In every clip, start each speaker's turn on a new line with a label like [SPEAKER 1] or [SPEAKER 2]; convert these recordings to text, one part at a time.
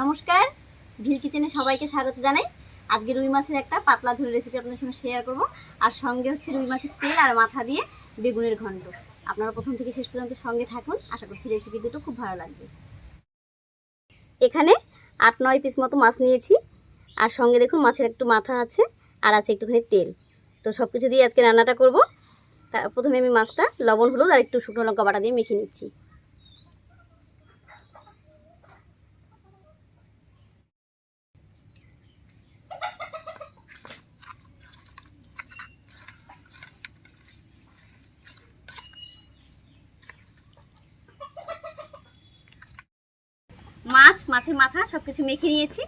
[SPEAKER 1] নমস্কার। ভিল কিচেনে সবাইকে স্বাগত জানাই। আজকে রুই মাছের একটা পাতলা ঝোল রেসিপি আপনাদের সঙ্গে শেয়ার করব। আর সঙ্গে হচ্ছে রুই মাছের তেল আর মাথা দিয়ে বেগুনের ঘন্ট। আপনারা প্রথম থেকে শেষ পর্যন্ত সঙ্গে থাকুন। আশা করছি রেসিপি দুটো খুব ভালো লাগবে। এখানে আট নয় পিস মতো মাছ নিয়েছি। আর সঙ্গে দেখুন মাছের একটু মাথা আছে আর আছে একটুখানি তেল। তো সব কিছু দিয়ে আজকে রান্নাটা করব। প্রথমে আমি মাছটা লবণ, হলুদ আর একটু শুকনো লঙ্কা বাটা দিয়ে মেখে নিচ্ছি। মাছ, মাছের মাথা সব কিছু মেখে নিয়েছি।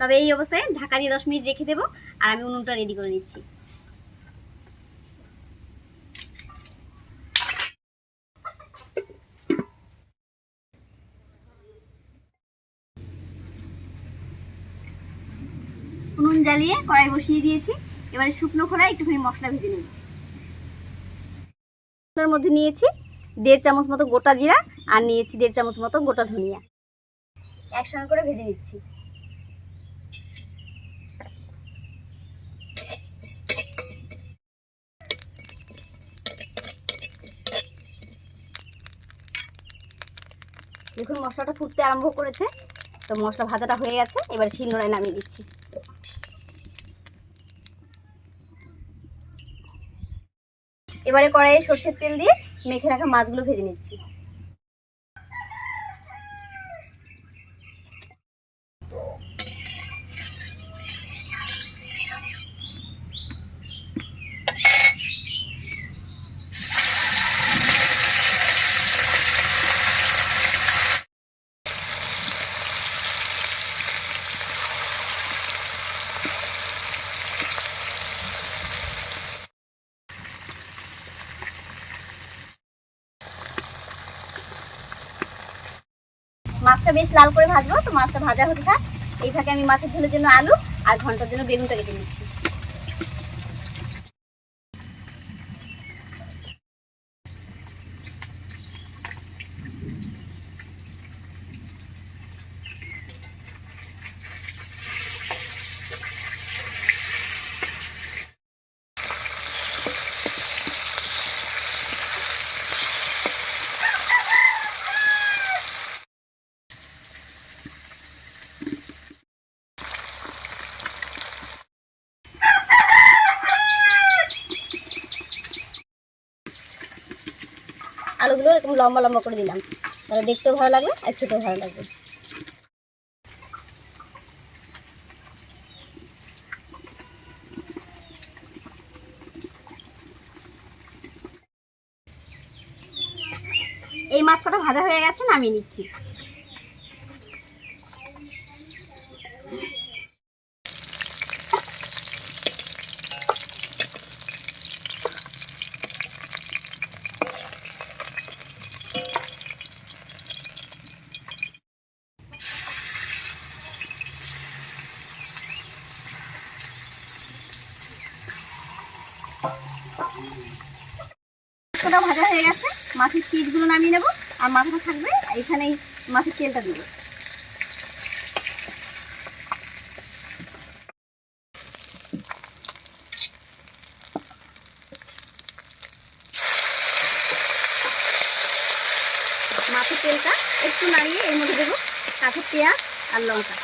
[SPEAKER 1] তবে এই অবস্থায় ঢাকা দিয়ে দশ মিনিট রেখে দেবো আর আমি উনুনটা রেডি করে নিচ্ছি। উনুন জ্বালিয়ে কড়াই বসিয়ে দিয়েছি। এবারে শুকনো খোলায় একটুখানি মশলা ভেজে নেব। মধ্যে নিয়েছি দেড় চামচ মতো গোটা জিরা আর নিয়েছি দেড় চামচ মতো গোটা ধনিয়া। একসঙ্গে করে ভেজে নিচ্ছি। দেখুন, মশলাটা ফুটতে আরম্ভ করেছে। তো মশলা ভাজাটা হয়ে গেছে। এবার শিলনোড়ায় নামিয়ে দিচ্ছি। এবারে কড়াইয়ে সর্ষের তেল দিয়ে মেখে রাখা মাছগুলো ভেজে নিচ্ছি। মাছটা বেশ লাল করে ভাজবো, তো মাছটা ভাজা হতে থাক। এই আমি মাছের ঝোলের জন্য আলু আর ঘণ্টার জন্য বেগুনটা কেটে নিচ্ছি আলুগুলো এরকম লম্বা লম্বা করে দিলাম। তাহলে দেখতেও ভালো লাগবে আর খেতেও ভালো লাগবে এই মাছ কটা ভাজা হয়ে গেছে নামিয়ে নিচ্ছি। মাছটা ভাজা হয়ে গেছে। মাছের পিসগুলো নামিয়ে নেব। আর মাথাটা থাকবে এখানেই মাছের তেলটা দিব। মাছের তেলটা একটু নাড়িয়ে এর মধ্যে দেবো কাঁচা পেঁয়াজ আর লঙ্কা।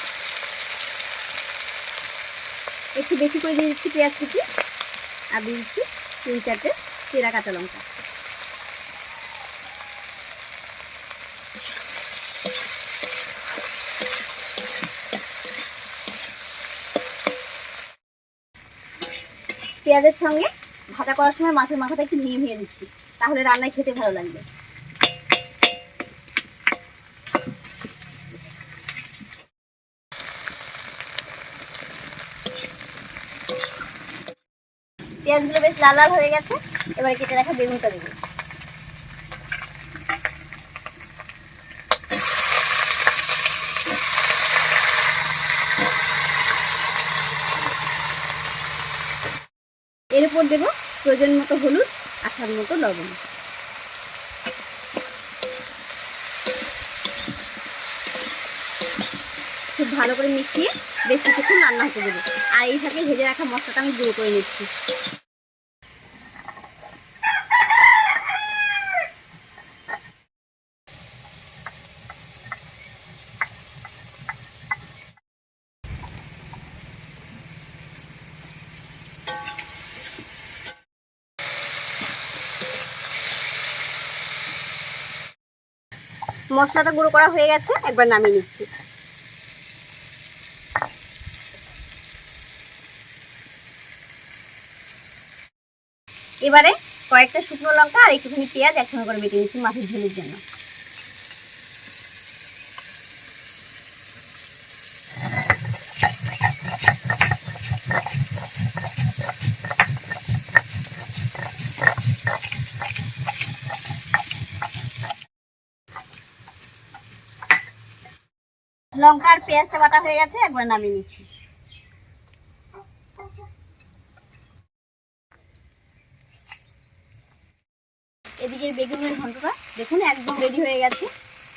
[SPEAKER 1] একটু বেশি করে দিয়ে দিচ্ছি পেঁয়াজ কুচি আর দিয়ে দিচ্ছি তিন চারটে চেরা কাঁচা লঙ্কা। পেঁয়াজের সঙ্গে ভাজা করার সময় মাছের মাথাটা একটু ভেঙে ভেঙে দিচ্ছি, তাহলে রান্নায় খেতে ভালো লাগবে। পেঁয়াজগুলো বেশ লাল লাল হয়ে গেছে, এবারে কেটে রাখা বেগুনটা দেবো। এর উপর দেবো প্রয়োজন মতো হলুদ আর মতো লবণ। খুব ভালো করে মিশিয়ে বেশ কিছুক্ষণ রান্না হতে দেবো। আর এই সাথে ভেজে রাখা মশলাটা আমি গুঁড়ো করে নিচ্ছি। মশলাটা গুঁড়ো করা হয়ে গেছে, একবার নামিয়ে নিচ্ছি। এবারে কয়েকটা শুকনো লঙ্কা আর একটুখানি পেঁয়াজ একসঙ্গে করে বেটে নিচ্ছি মাছের ঝোলের জন্য লঙ্কা আর পেঁয়াজটা বাটা হয়ে গেছে, একবার নামিয়ে নিচ্ছি। এদিকে বেগুনের ঘন্টটা, দেখুন, একদম রেডি হয়ে গেছে।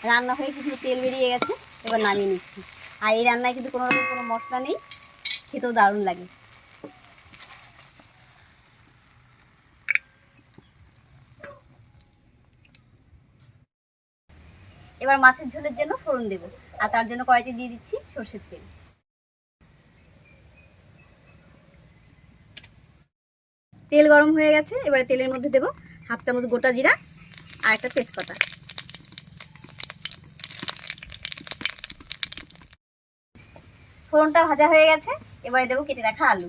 [SPEAKER 1] রান্না হয়ে কিছু তেল বেরিয়ে গেছে, এবার নামিয়ে নিচ্ছি। আর এই রান্নায় কিন্তু কোনো রকম কোনো মশলা নেই, খেতেও দারুণ লাগে। এবার মাছের ঝোলের জন্য ফোড়ন দেব। আর তার জন্য কড়াইতে দিয়ে দিচ্ছি সর্ষের তেল। তেল গরম হয়ে গেছে, এবারে তেলের মধ্যে দেব হাফ চামচ গোটা জিরা আর একটা তেজপাতা। ফোড়নটা ভাজা হয়ে গেছে, এবারে দেবো কেটে রাখা আলু।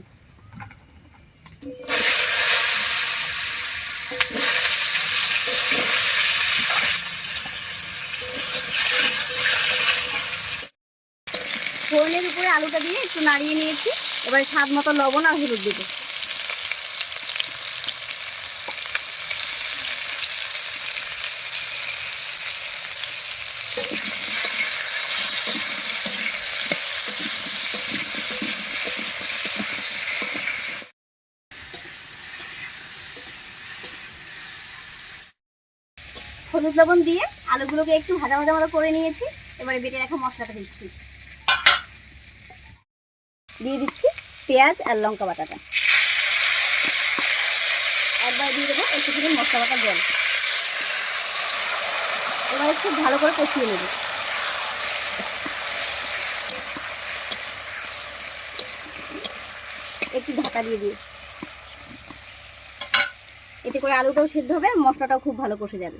[SPEAKER 1] ফোড়নের উপরে আলুটা দিয়ে একটু নাড়িয়ে নিয়েছি। এবার স্বাদ মতো লবণ আর হলুদ দেবো। হলুদ লবণ দিয়ে আলুগুলোকে একটু ভাজা ভাজা ভাজা করে নিয়েছি। এবারে বেটে রাখা মশলাটা দিচ্ছি। দিয়ে দিচ্ছি পেঁয়াজ আর লঙ্কা বাটাটা। একবার দিয়ে দেবো একটু থেকে মশলা বাটা জল এবার একটু ভালো করে কষিয়ে নেব। একটু ঢাকা দিয়ে দিই। এতে করে আলুটাও সেদ্ধ হবে, মশলাটাও খুব ভালো কষে যাবে।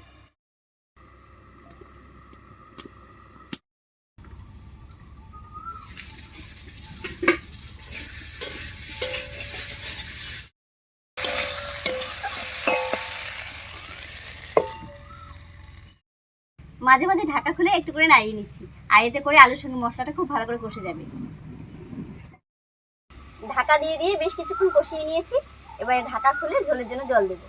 [SPEAKER 1] মাঝে মাঝে ঢাকা খুলে একটু করে নাড়িয়ে নিচ্ছি। আর এতে করে আলুর সঙ্গে মশলাটা খুব ভালো করে কষে যাবে। ঢাকা দিয়ে দিয়ে বেশ কিছুক্ষণ কষিয়ে নিয়েছি। এবারে ঢাকা খুলে ঝোলের জন্য জল দেবো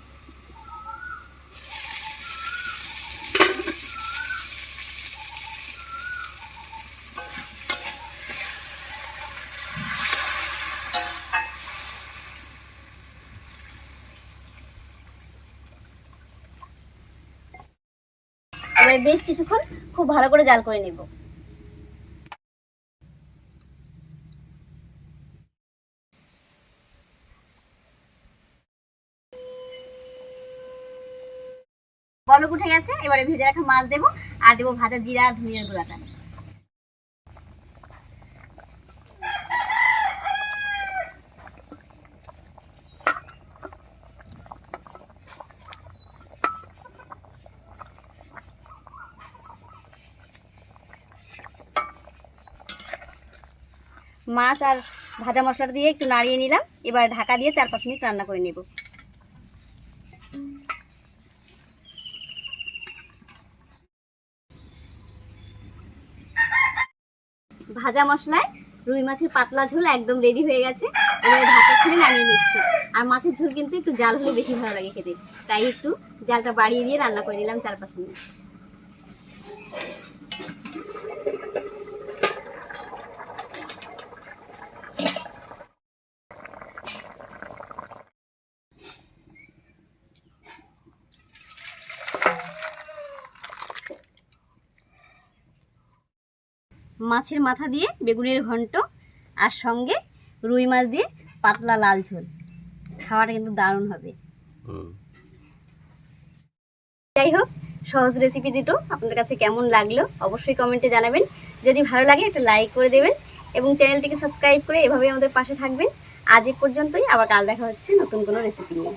[SPEAKER 1] এবারে বেশ কিছুক্ষণ খুব ভালো করে জাল করে নেব। বলক উঠে গেছে, এবারে ভেজে রাখা মাছ দেবো, আর দেবো ভাজা জিরা, ধনিয়ার গুঁড়াটা। মাছ আর ভাজা মশলাটা দিয়ে একটু নাড়িয়ে নিলাম। এবার ঢাকা দিয়ে চার পাঁচ মিনিট রান্না করে নেব। ভাজা মশলায় রুই মাছের পাতলা ঝোল একদম রেডি হয়ে গেছে। এবারে ঢাকা খুলে নামিয়ে নিচ্ছি। আর মাছের ঝোল কিন্তু একটু জাল হলে বেশি ভালো লাগে খেতে। তাই একটু জালটা বাড়িয়ে দিয়ে রান্না করে নিলাম চার পাঁচ মিনিট। মাছের মাথা দিয়ে বেগুনের ঘন্ট আর সঙ্গে রুই মাছ দিয়ে পাতলা লাল ঝোল। খাওয়াটা কিন্তু দারুণ হবে। যাই হোক সহজ রেসিপি দুটো আপনাদের কাছে কেমন লাগল অবশ্যই কমেন্টে জানাবেন। যদি ভালো লাগে একটা লাইক করে দেবেন এবং চ্যানেলটিকে সাবস্ক্রাইব করে এভাবেই আমাদের পাশে থাকবেন। আজ এ পর্যন্তই আবার কাল দেখা হচ্ছে নতুন কোনো রেসিপি নিয়ে।